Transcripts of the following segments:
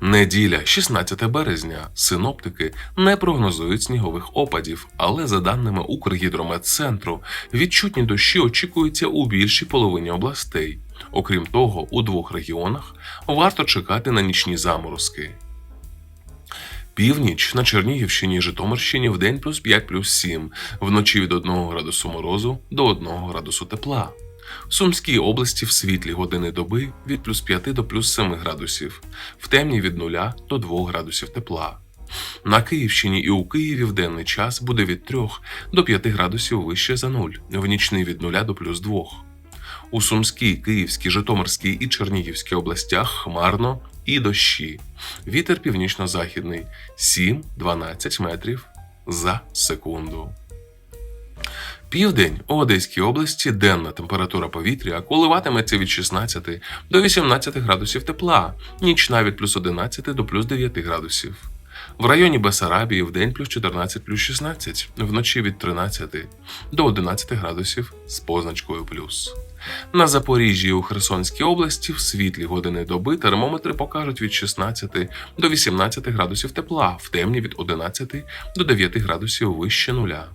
Неділя, 16 березня. Синоптики не прогнозують снігових опадів, але за даними Укргідрометцентру, відчутні дощі очікуються у більшій половині областей. Окрім того, у двох регіонах варто чекати на нічні заморозки. Північ на Чернігівщині і Житомирщині в день плюс 5 плюс 7, вночі від 1 градусу морозу до 1 градусу тепла. В Сумській області в світлі години доби від плюс 5 до плюс 7 градусів, в темній від 0 до 2 градусів тепла. На Київщині і у Києві в денний час буде від 3 до 5 градусів вище за 0, в нічний від 0 до плюс 2. У Сумській, Київській, Житомирській і Чернігівській областях хмарно і дощі. Вітер північно-західний 7-12 метрів за секунду. Південь у Одеській області денна температура повітря коливатиметься від 16 до 18 градусів тепла, нічна від плюс 11 до плюс 9 градусів. В районі Бесарабії в день плюс 14 плюс 16, вночі від 13 до 11 градусів з позначкою плюс. На Запоріжжі у Херсонській області в світлі години доби термометри покажуть від 16 до 18 градусів тепла, в темні від 11 до 9 градусів вище нуля.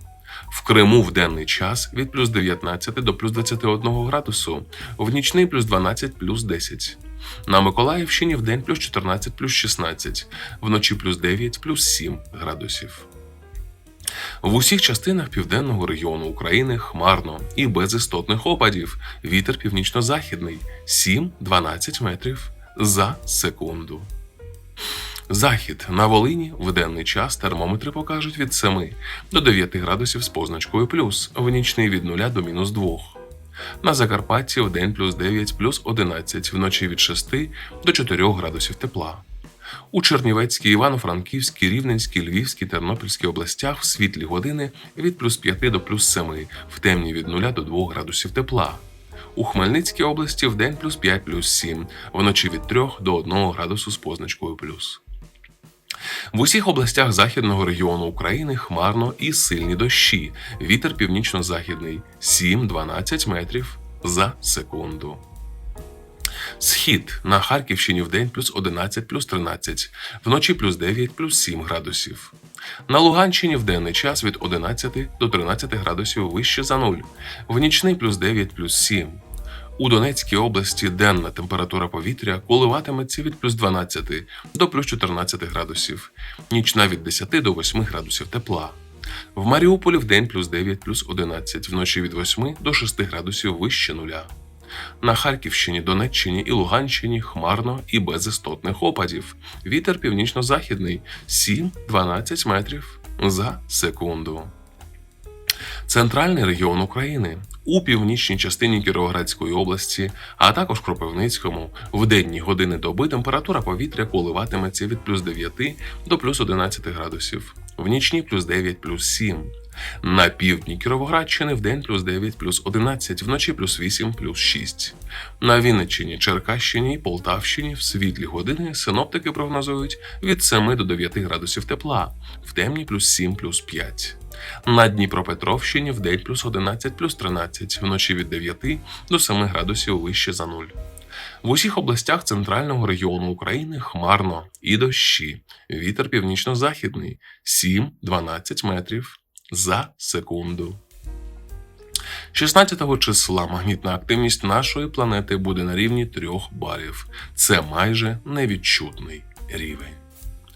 В Криму в денний час від плюс 19 до плюс 21 градусу, в нічний плюс 12 плюс 10. На Миколаївщині в день плюс 14 плюс 16, вночі плюс 9 плюс 7 градусів. В усіх частинах південного регіону України хмарно і без істотних опадів. Вітер північно-західний 7-12 метрів за секунду. Захід на Волині в денний час термометри покажуть від 7 до 9 градусів з позначкою плюс, в нічний від 0 до мінус 2. На Закарпатті в день плюс 9 плюс 11, вночі від 6 до 4 градусів тепла. У Чернівецькій, Івано-Франківській, Рівненській, Львівській, Тернопільській областях в світлі години від плюс 5 до плюс 7, в темні від 0 до 2 градусів тепла. У Хмельницькій області в день плюс 5 плюс 7, вночі від 3 до 1 градусу з позначкою плюс. В усіх областях західного регіону України хмарно і сильні дощі. Вітер північно-західний 7-12 метрів за секунду. Схід на Харківщині в день плюс 11 плюс 13, вночі плюс 9 плюс 7 градусів. На Луганщині в денний час від 11 до 13 градусів вище за 0, в нічний плюс 9 плюс 7. У Донецькій області денна температура повітря коливатиметься від плюс 12 до плюс 14 градусів, нічна від 10 до 8 градусів тепла. В Маріуполі в день плюс 9 плюс 11, вночі від 8 до 6 градусів вище нуля. На Харківщині, Донеччині і Луганщині хмарно і без істотних опадів. Вітер північно-західний 7-12 метрів за секунду. Центральний регіон України у північній частині Кіровоградської області, а також Кропивницькому, в денні години доби температура повітря коливатиметься від плюс 9 до плюс 11 градусів, в нічні плюс 9 плюс 7. На півдні Кіровоградщини в день плюс 9 плюс 11, вночі плюс 8 плюс 6. На Вінниччині, Черкащині і Полтавщині в світлі години синоптики прогнозують від 7 до 9 градусів тепла, в темні плюс 7 плюс 5. На Дніпропетровщині в день плюс 11 плюс 13, вночі від 9 до 7 градусів вище за нуль. В усіх областях центрального регіону України хмарно і дощі. Вітер північно-західний 7-12 метрів за секунду. 16 числа магнітна активність нашої планети буде на рівні 3 балів. Це майже невідчутний рівень.